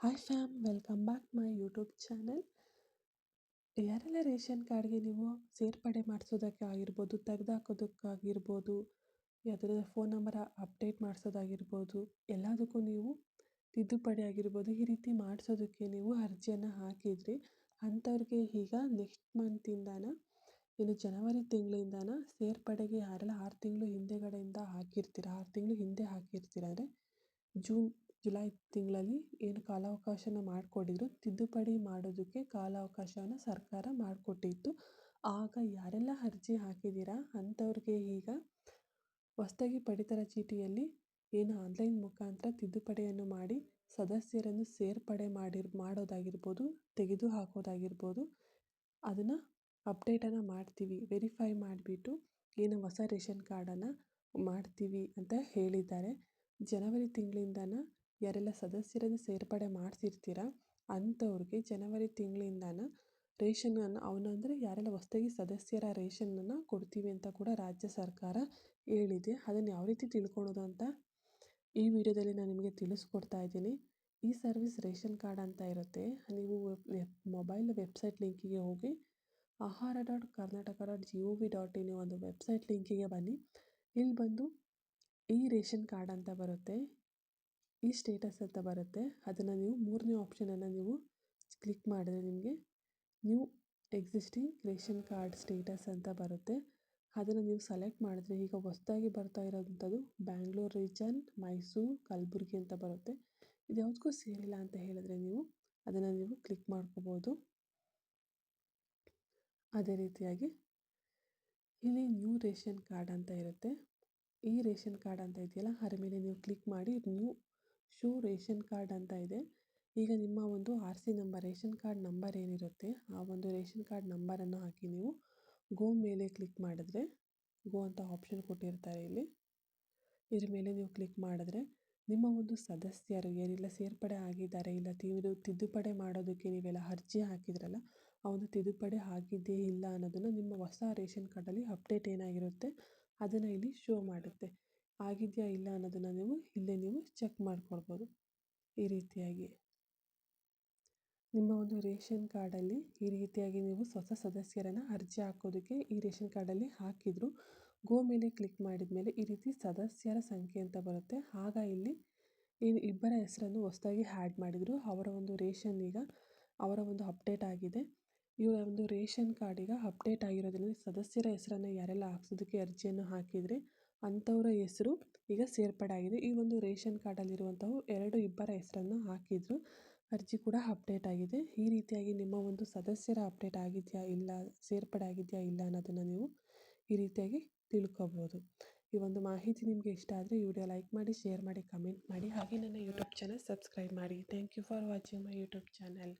Hi fam welcome back my YouTube channel ಯಾರೆಲ್ಲ ration ಕಾರ್ಡ್ಗೆ ನೀವು ಸೇರ್ಪಡೆ ಮಾಡಿಸೋದಕ್ಕೆ ಆಗಿರ್ಬೋದು, ತೆಗೆದಾಕೋದಕ್ಕಾಗಿರ್ಬೋದು ಯಾವುದರ ಫೋನ್ ನಂಬರ್ ಅಪ್ಡೇಟ್ ಮಾಡಿಸೋದಾಗಿರ್ಬೋದು, ಎಲ್ಲದಕ್ಕೂ ನೀವು ತಿದ್ದುಪಡಿ ಆಗಿರ್ಬೋದು, ಈ ರೀತಿ ಮಾಡಿಸೋದಕ್ಕೆ ನೀವು ಅರ್ಜಿಯನ್ನು ಹಾಕಿದ್ರಿ ಅಂಥವ್ರಿಗೆ ಈಗ ನೆಕ್ಸ್ಟ್ ಮಂತಿಂದಾನ ಇನ್ನು ಜನವರಿ ತಿಂಗಳಿಂದಾನ ಸೇರ್ಪಡೆಗೆ ಯಾರೆಲ್ಲ ಆರು ತಿಂಗಳು ಹಿಂದೆಗಡೆಯಿಂದ ಹಾಕಿರ್ತೀರ, ಆರು ತಿಂಗಳು ಹಿಂದೆ ಹಾಕಿರ್ತೀರ ಅಂದರೆ ಜೂನ್, ಜುಲೈ ತಿಂಗಳಲ್ಲಿ ಏನು ಕಾಲಾವಕಾಶನ ಮಾಡಿಕೊಟ್ಟಿದ್ರು ತಿದ್ದುಪಡಿ ಮಾಡೋದಕ್ಕೆ ಕಾಲಾವಕಾಶನ ಸರ್ಕಾರ ಮಾಡಿಕೊಟ್ಟಿತ್ತು. ಆಗ ಯಾರೆಲ್ಲ ಅರ್ಜಿ ಹಾಕಿದ್ದೀರಾ ಅಂಥವ್ರಿಗೆ ಈಗ ಹೊಸ್ದಾಗಿ ಪಡಿತರ ಚೀಟಿಯಲ್ಲಿ ಏನು ಆನ್ಲೈನ್ ಮುಖಾಂತರ ತಿದ್ದುಪಡಿಯನ್ನು ಮಾಡಿ ಸದಸ್ಯರನ್ನು ಸೇರ್ಪಡೆ ಮಾಡಿರ್, ಮಾಡೋದಾಗಿರ್ಬೋದು, ತೆಗೆದು ಹಾಕೋದಾಗಿರ್ಬೋದು, ಅದನ್ನು ಅಪ್ಡೇಟನ್ನು ಮಾಡ್ತೀವಿ, ವೆರಿಫೈ ಮಾಡಿಬಿಟ್ಟು, ಏನು ಹೊಸ ರೇಷನ್ ಕಾರ್ಡನ್ನು ಮಾಡ್ತೀವಿ ಅಂತ ಹೇಳಿದ್ದಾರೆ. ಜನವರಿ ತಿಂಗಳಿಂದನೇ ಯಾರೆಲ್ಲ ಸದಸ್ಯರನ್ನು ಸೇರ್ಪಡೆ ಮಾಡ್ತಿರ್ತೀರ ಅಂಥವ್ರಿಗೆ ಜನವರಿ ತಿಂಗಳಿಂದನೇ ರೇಷನನ್ನು ಅಂದರೆ ಯಾರೆಲ್ಲ ಹೊಸ್ದಾಗಿ ಸದಸ್ಯರ ರೇಷನನ್ನು ಕೊಡ್ತೀವಿ ಅಂತ ಕೂಡ ರಾಜ್ಯ ಸರ್ಕಾರ ಹೇಳಿದೆ. ಅದನ್ನು ಯಾವ ರೀತಿ ತಿಳ್ಕೊಳೋದು ಅಂತ ಈ ವಿಡಿಯೋದಲ್ಲಿ ನಾನು ನಿಮಗೆ ತಿಳಿಸ್ಕೊಡ್ತಾ ಇದ್ದೀನಿ. ಈ ಸರ್ವಿಸ್ ರೇಷನ್ ಕಾರ್ಡ್ ಅಂತ ಇರುತ್ತೆ. ನೀವು ಮೊಬೈಲ್ ವೆಬ್ಸೈಟ್ ಲಿಂಕಿಗೆ ಹೋಗಿ Ahara dot Karnataka dot G O V dot in ಒಂದು ವೆಬ್ಸೈಟ್ ಲಿಂಕಿಗೆ ಬನ್ನಿ. ಇಲ್ಲಿ ಬಂದು ಈ ರೇಷನ್ ಕಾರ್ಡ್ ಅಂತ ಬರುತ್ತೆ, ಈ ಸ್ಟೇಟಸ್ ಅಂತ ಬರುತ್ತೆ, ಅದನ್ನು ನೀವು ಮೂರನೇ ಆಪ್ಷನನ್ನು ನೀವು ಕ್ಲಿಕ್ ಮಾಡಿದ್ರೆ ನಿಮಗೆ new existing ration card status ಅಂತ ಬರುತ್ತೆ. ಅದನ್ನು ನೀವು ಸೆಲೆಕ್ಟ್ ಮಾಡಿದ್ರೆ ಈಗ ಹೊಸದಾಗಿ ಬರ್ತಾ ಇರೋವಂಥದ್ದು ಬ್ಯಾಂಗ್ಳೂರ್ ರೀಜನ್ ಮೈಸೂರು ಕಲಬುರ್ಗಿ ಅಂತ ಬರುತ್ತೆ. ಇದು ಯಾವುದಕ್ಕೂ ಸೇರಿಲ್ಲ ಅಂತ ಹೇಳಿದ್ರೆ ನೀವು ಅದನ್ನು ನೀವು ಕ್ಲಿಕ್ ಮಾಡ್ಕೋಬೋದು. ಅದೇ ರೀತಿಯಾಗಿ ಇಲ್ಲಿ ನ್ಯೂ ರೇಷನ್ ಕಾರ್ಡ್ ಅಂತ ಇರುತ್ತೆ. ಈ ರೇಷನ್ ಕಾರ್ಡ್ ಅಂತ ಇದೆಯಲ್ಲ, ಅದರ ಮೇಲೆ ನೀವು ಕ್ಲಿಕ್ ಮಾಡಿ, ನ್ಯೂ ಶೋ ರೇಷನ್ ಕಾರ್ಡ್ ಅಂತ ಇದೆ. ಈಗ ನಿಮ್ಮ ಒಂದು R C number, ration card number ಏನಿರುತ್ತೆ, ಆ ಒಂದು ರೇಷನ್ ಕಾರ್ಡ್ ನಂಬರನ್ನು ಹಾಕಿ ನೀವು ಗೋ ಮೇಲೆ ಕ್ಲಿಕ್ ಮಾಡಿದ್ರೆ, ಗೋ ಅಂತ ಆಪ್ಷನ್ ಕೊಟ್ಟಿರ್ತಾರೆ ಇಲ್ಲಿ. ಇದ್ರ ಮೇಲೆ ನೀವು ಕ್ಲಿಕ್ ಮಾಡಿದ್ರೆ, ನಿಮ್ಮ ಒಂದು ಸದಸ್ಯರು ಏನಿಲ್ಲ ಸೇರ್ಪಡೆ ಆಗಿದ್ದಾರೆ, ಇಲ್ಲ ತೀವ್ರ ತಿದ್ದುಪಡಿ ಮಾಡೋದಕ್ಕೆ ನೀವೆಲ್ಲ ಅರ್ಜಿ ಹಾಕಿದ್ರಲ್ಲ, ಆ ಒಂದು ತಿದ್ದುಪಡಿ ಆಗಿದೆಯೇ ಇಲ್ಲ ಅನ್ನೋದನ್ನು ನಿಮ್ಮ ಹೊಸ ರೇಷನ್ ಕಾರ್ಡಲ್ಲಿ ಅಪ್ಡೇಟ್ ಏನಾಗಿರುತ್ತೆ ಅದನ್ನು ಇಲ್ಲಿ ಶೋ ಮಾಡುತ್ತೆ. ಆಗಿದೆಯಾ ಇಲ್ಲ ಅನ್ನೋದನ್ನು ನೀವು ಇಲ್ಲೇ ನೀವು ಚೆಕ್ ಮಾಡ್ಕೊಳ್ಬೋದು. ಈ ರೀತಿಯಾಗಿ. ನಿಮ್ಮ ಒಂದು ರೇಷನ್ ಕಾರ್ಡಲ್ಲಿ ಈ ರೀತಿಯಾಗಿ ನೀವು ಹೊಸ ಸದಸ್ಯರನ್ನು ಅರ್ಜಿ ಹಾಕೋದಕ್ಕೆ ಈ ರೇಷನ್ ಕಾರ್ಡಲ್ಲಿ ಹಾಕಿದ್ರು. ಗೋ ಮೇಲೆ ಕ್ಲಿಕ್ ಮಾಡಿದ ಮೇಲೆ ಈ ರೀತಿ ಸದಸ್ಯರ ಸಂಖ್ಯೆ ಅಂತ ಬರುತ್ತೆ. ಆಗ ಇಲ್ಲಿ ಏನು ಇಬ್ಬರ ಹೆಸರನ್ನು ಹೊಸದಾಗಿ ಹ್ಯಾಡ್ ಮಾಡಿದರು. ಅವರ ಒಂದು ರೇಷನ್ ಈಗ ಅವರ ಒಂದು ಅಪ್ಡೇಟ್ ಆಗಿದೆ. ಇವರ ಒಂದು ರೇಷನ್ ಕಾರ್ಡಿಗೆ ಅಪ್ಡೇಟ್ ಆಗಿರೋದ್ರಿಂದ ಸದಸ್ಯರ ಹೆಸರನ್ನು ಯಾರೆಲ್ಲ ಹಾಕ್ಸೋದಕ್ಕೆ ಅರ್ಜಿಯನ್ನು ಹಾಕಿದರೆ ಅಂಥವರ ಹೆಸರು ಈಗ ಸೇರ್ಪಡೆ ಆಗಿದೆ ಈ ಒಂದು ರೇಷನ್ ಕಾರ್ಡಲ್ಲಿರುವಂಥವು ಎರಡು ಇಬ್ಬರ ಹೆಸರನ್ನು ಹಾಕಿದರು ಅರ್ಜಿ ಕೂಡ ಅಪ್ಡೇಟ್ ಆಗಿದೆ. ಈ ರೀತಿಯಾಗಿ ನಿಮ್ಮ ಒಂದು ಸದಸ್ಯರ ಅಪ್ಡೇಟ್ ಆಗಿದೆಯಾ ಇಲ್ಲ ಸೇರ್ಪಡೆ ಆಗಿದೆಯಾ ಇಲ್ಲ ಅನ್ನೋದನ್ನು ನೀವು ಈ ರೀತಿಯಾಗಿ ತಿಳ್ಕೊಬೋದು. ಈ ಒಂದು ಮಾಹಿತಿ ನಿಮಗೆ ಇಷ್ಟ ಆದರೆ ವಿಡಿಯೋ ಲೈಕ್ ಮಾಡಿ, ಶೇರ್ ಮಾಡಿ, ಕಮೆಂಟ್ ಮಾಡಿ ಹಾಗೆ ನನ್ನ ಯೂಟ್ಯೂಬ್ ಚಾನಲ್ ಸಬ್ಸ್ಕ್ರೈಬ್ ಮಾಡಿ. Thank you for watching my YouTube channel.